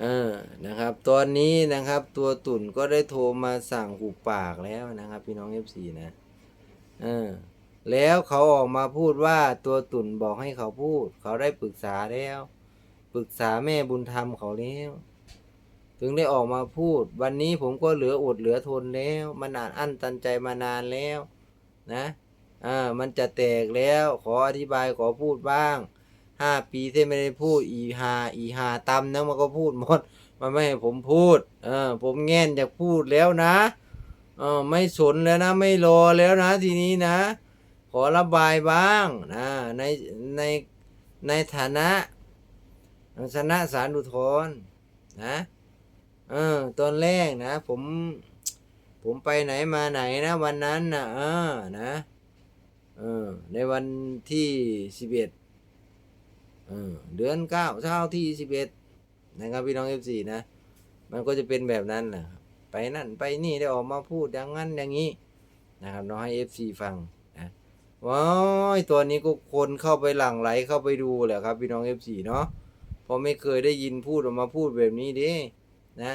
เออนะครับ ตอนนี้นะครับตัวตุ่นก็ได้โทรมาสั่งหูปากแล้วนะครับ พี่น้องเอฟซีนะเออแล้วเขาออกมาพูดว่าตัวตุ่นบอกให้เขาพูด เขาได้ปรึกษาแล้ว ปรึกษาแม่บุญธรรมเขาแล้วถึงได้ออกมาพูด วันนี้ผมก็เหลืออดเหลือทนแล้ว มันอ่านอั้นตันใจมานานแล้ว นะอ่ามันจะแตกแล้ว ขออธิบายขอพูดบ้าง ห้าปีที่ไม่ได้พูดอีหาอีหาตำนะมันก็พูดหมด มันไม่ให้ผมพูด เออ ผมแง่นจะพูดแล้วนะเออไม่สนแล้วนะ ไม่รอแล้วนะ ทีนี้นะ ขอระบายบ้างนะในในในฐานะชนะสารอุทธรณ์นะเออตอนแรกนะ ผม ผมไปไหนมาไหนนะ วันนั้นนะเออนะเออในวันที่สิบเอ็ด เออเดือนเก้าเช้าที่สิบเอ็ดนะครับพี่น้องเอฟซีนะ มันก็จะเป็นแบบนั้นนะครับไปนั่นไปนี่ได้ออกมาพูดอย่างนั้นอย่างนี้นะครับน้องให้เอฟซีฟังนะว้ายตัวนี้ก็คนเข้าไปหลั่งไหลเข้าไปดูแหละครับพี่น้องเอฟซีเนาะเพราะไม่เคยได้ยินพูดออกมาพูดแบบนี้ดินะ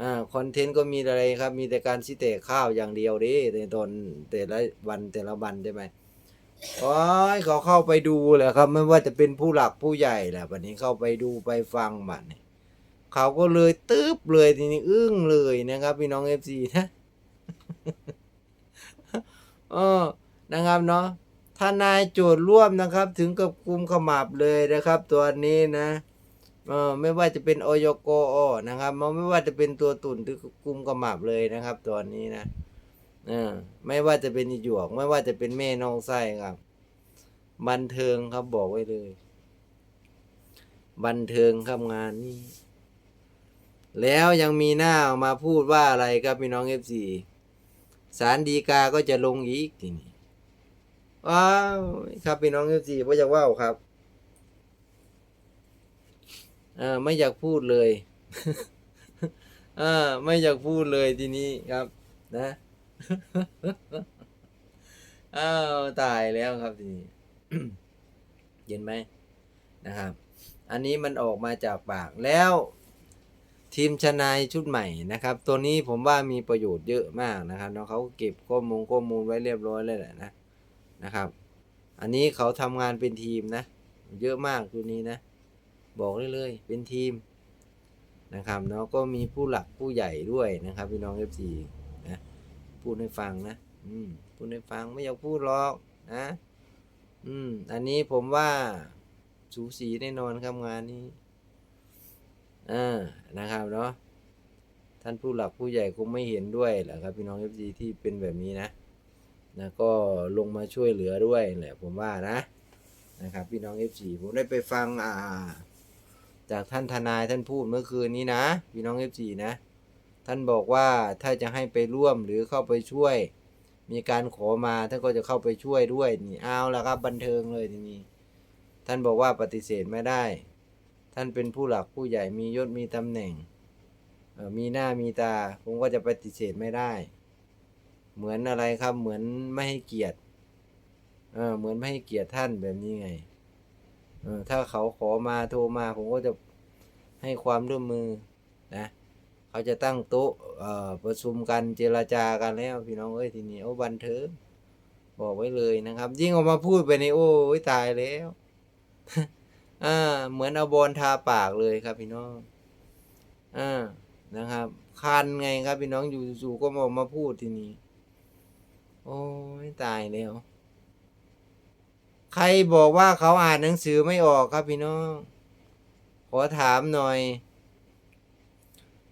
อ่าคอนเทนต์ก็มีอะไรครับ มีแต่การซิเตะข้าวอย่างเดียวดิในตอนแต่ละวันแต่ละวันใช่ไหม โอ้ยเขาเข้าไปดูแหละครับ ไม่ว่าจะเป็นผู้หลักผู้ใหญ่แหละวันนี้เข้าไปดูไปฟังบัดนี้เขาก็เลยตึ๊บเลยทีนี้อึ้งเลยนะครับ พี่น้องเอฟซีนะเออนะครับเนาะทานายโจทย์ร่วมนะครับ ถึงกับกุมขมับเลยนะครับ ตัวนี้นะเออไม่ว่าจะเป็นอยโกอนะครับมันไม่ว่าจะเป็นตัวตุ่นหรือกลุ่มกระหมับเลยนะครับตอนนี้นะ เออไม่ว่าจะเป็นอีหยวก ไม่ว่าจะเป็นแม่น้องไส้ครับ บันเทิงครับบอกไว้เลย บันเทิงครับงานนี้ แล้วยังมีหน้าออกมาพูดว่าอะไรครับพี่น้องเอฟซีสารดีกาก็จะลงอีกทีนี้ว้าวครับพี่น้องเอฟซีว่อยาจะว่าวครับเออไม่อยากพูดเลยเออไม่อยากพูดเลยทีนี้ครับ นะ อ้าวตายแล้วครับทีนี้เห็นไหมนะครับ อันนี้มันออกมาจากปากแล้วทีมชนายชุดใหม่นะครับ ตัวนี้ผมว่ามีประโยชน์เยอะมากนะครับเนาะเขาเก็บข้อมูลข้อมูลไว้เรียบร้อยแล้วแหละนะนะครับ อันนี้เขาทำงานเป็นทีมนะ เยอะมากตัวนี้นะ บอกได้เลยเป็นทีมนะครับเนาะก็มีผู้หลักผู้ใหญ่ด้วยนะครับพี่น้อง FC นะ พูดให้ฟังนะ อืม พูดให้ฟังไม่อยากพูดหรอกนะ อืม อันนี้ผมว่าสูสีแน่นอนครับงานนี้อ่านะครับเนาะ ท่านผู้หลักผู้ใหญ่คงไม่เห็นด้วยแหละครับ พี่น้อง FC ที่เป็นแบบนี้นะ นะก็ลงมาช่วยเหลือด้วยแหละผมว่านะ นะครับ พี่น้อง F4 ผมได้ไปฟังอ่า จากท่านทนายท่านพูดเมื่อคืนนี้นะ พี่น้อง F4 นะ ท่านบอกว่าถ้าจะให้ไปร่วมหรือเข้าไปช่วย มีการขอมาท่านก็จะเข้าไปช่วยด้วยนี่เอาละครับบันเทิงเลยทีนี้ ท่านบอกว่าปฏิเสธไม่ได้ ท่านเป็นผู้หลักผู้ใหญ่มียศมีตำแหน่งมีหน้ามีตา ผมก็จะปฏิเสธไม่ได้ เหมือนอะไรครับเหมือนไม่ให้เกียรติเออเหมือนไม่ให้เกียรติท่านแบบนี้ไงเออถ้าเขาขอมาโทรมา ผมก็จะให้ความร่วมมือนะ เขาจะตั้งโต๊ะประชุมกันเจรจากันแล้วพี่น้องเอ้ยทีนี้โอ้บันเทิงบอกไว้เลยนะครับ ยิ่งออกมาพูดไปในโอ้ยตายแล้วอ่าเหมือนเอาบอลทาปากเลยครับพี่น้องอ่านะครับคันไงครับพี่น้องอยู่จู่ๆก็มามาพูดทีนี้ โอ้ยตายแล้ว ใครบอกว่าเขาอ่านหนังสือไม่ออกครับพี่น้อง ขอถามหน่อย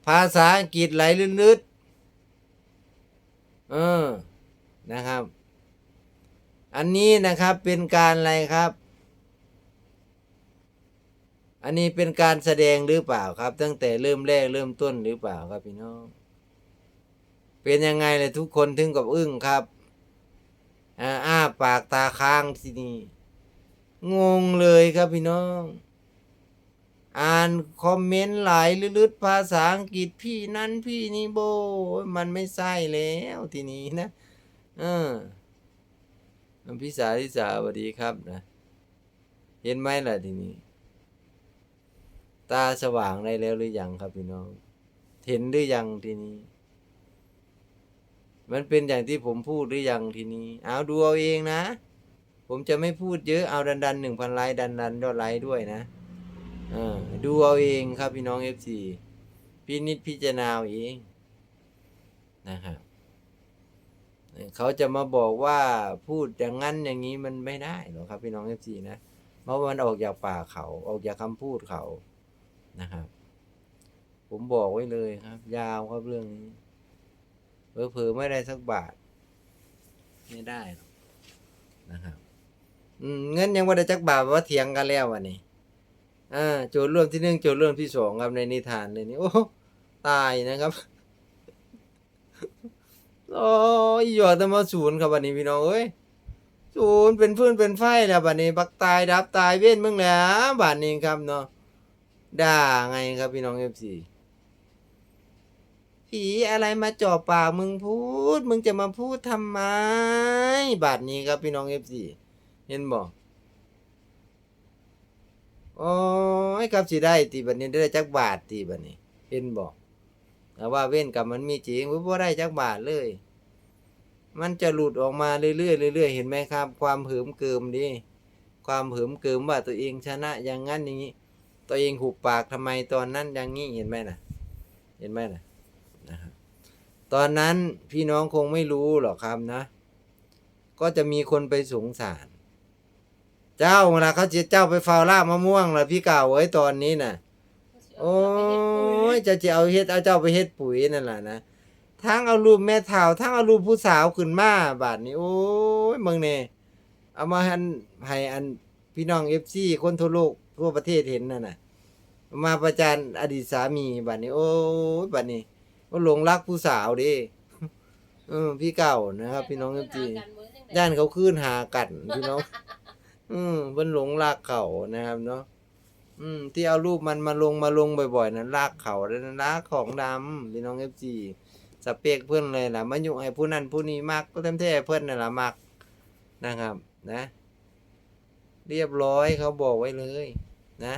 ภาษาอังกฤษไหลลึดๆเออนะครับ อันนี้นะครับเป็นการอะไรครับ อันนี้เป็นการแสดงหรือเปล่าครับ ตั้งแต่เริ่มแรกเริ่มต้นหรือเปล่าครับพี่น้อง เป็นยังไงเลยทุกคนถึงกับอึ้งครับอ้าปากตาค้างที่นี้งงเลยครับพี่น้อง อ่านคอมเมนต์หลายลึดภาษาอังกฤษพี่นั้นพี่นี่โบ มันไม่ใช่แล้วทีนี้นะ เออพี่สาพี่สาสวัสดีครับนะ เห็นไหมล่ะทีนี้ ตาสว่างได้แล้วหรือยังครับพี่น้อง เห็นหรือยังทีนี้ มันเป็นอย่างที่ผมพูดหรือยังทีนี้ เอาดูเอาเองนะ ผมจะไม่พูดเยอะเอาดันดันหนึ่งพันไลค์ดันดันยอดไลค์ด้วยนะ อ่าดูเอาเองครับพี่น้องเอฟซีพินิจพิจารณาเอาเองนะครับเขาจะมาบอกว่าพูดอย่างนั้นอย่างนี้มันไม่ได้หรอกครับ พี่น้องเอฟซีนะเพราะมันออกจากปากเขาออกจากคำพูดเขานะครับ ผมบอกไว้เลยครับ ยาวครับเรื่องนี้เผลอๆไม่ได้สักบาท ไม่ได้หรอกนะครับเงินยังว่าได้จักบาทว่าเถียงกันแล้ววันนี้ อ่าโจทย์ร่วมที่หนึ่งโจทย์ร่วมที่สองครับในนิทานเลยนี่โอ้ตายนะครับโอ้ยหยอดแต่มาศูนย์ครับวันนี้พี่น้องเอ้ยศูนย์เป็นฟืนเป็นไฟแล้วบัดนี้บักตายดับตายเว้นมึงแล้วบัดนี้ครับเนาะด่าไงครับพี่น้องเอฟซีผีอะไรมาจ่อปากมึงพูด มึงจะมาพูดทำไมบัดนี้ครับพี่น้องเอฟซีเห็นบอก โอ้ยครับสิได้ตีบัดนี้ได้จักบาทตีบัดนี้ เห็นบอกว่าเว้นกับมันมีจริงว่าได้จักบาทเลย มันจะหลุดออกมาเรื่อยๆเรื่อยๆเห็นไหมครับ ความเหิมเกิมดิความเหิมเกิมว่าตัวเองชนะอย่างนั้นอย่างนี้ ตัวเองหุบปากทำไมตอนนั้นอย่างนี้เห็นไหมนะเห็นไหมนะนะครับตอนนั้นพี่น้องคงไม่รู้หรอกครับนะ ก็จะมีคนไปสงสาร เจ้าเวลาเขาจะเจ้าไปเฝ้าล่ามะม่วงล่ะพี่กล่าวไว้ตอนนี้น่ะ โอ้ยจะจะเอาเฮ็ดเอาเจ้าไปเฮ็ดปุ๋ยนั่นแหละนะทั้งเอารูปแม่เฒ่าทั้งเอารูปผู้สาวขึ้นมาบาดนี้ โอ้ยเมืองเน่เอามาให้อันให้อันพี่น้อง FC คนทั่วโลกทั่วประเทศเห็นนั่นน่ะ มาประจานอดีตสามีบัดนี้ โอ้ยบัดนี้ว่าหลงรักผู้สาวเดิเออพี่เก่านะครับ พี่น้อง FC ย่านเขาขึ้นหากันพี่น้อง อืมเพิ่นหลงรักเขานะครับเนาะอืม ที่เอารูปมันมาลงมาลงบ่อยๆนั้นลากเขาแล้วนะลากของดำพี่น้องเอฟซีสเปกเพื่อนเลยล่ะมาอยู่ให้ผู้นั้นผู้นี้มักก็เต็มที่เพื่อนนั่นล่ะมักนะครับ นะ เรียบร้อยเขาบอกไว้เลย นะ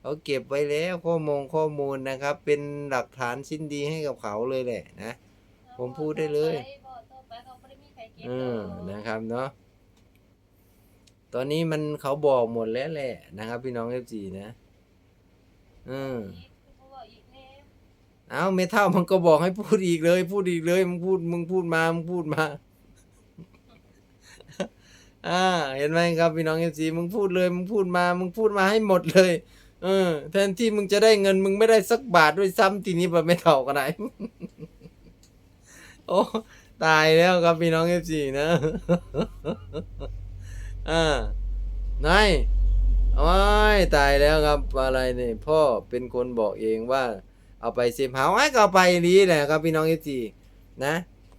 เขาเก็บไว้แล้วข้อมูลข้อมูลนะครับ เป็นหลักฐานชิ้นดีให้กับเขาเลยแหละนะ ผมพูดได้เลยเออนะครับเนาะ ตอนนี้มันเขาบอกหมดแล้วแหละนะครับ พี่น้องเอฟซีนะเออเอาเมทัลมันก็บอกให้พูดอีกเลย พูดอีกเลยมึงพูดมึงพูดมามึงพูดมาอ่าเห็นไหมครับพี่น้องเอฟซีมึงพูดเลยมึงพูดมา มึงพูดมาให้หมดเลย เออ แทนที่มึงจะได้เงิน มึงไม่ได้สักบาทด้วยซ้ำทีนี้แบบไม่เท่ากันไหนโอ้ตายแล้วครับพี่น้องเอฟซีนะ อ่านายโอ้ยตายแล้วครับอะไรเนี่ยพ่อเป็นคนบอกเองว่า เอาไปเซฟเฮาไอ้ก็เอาไปนี้แหละครับพี่น้องเอฟซีนะ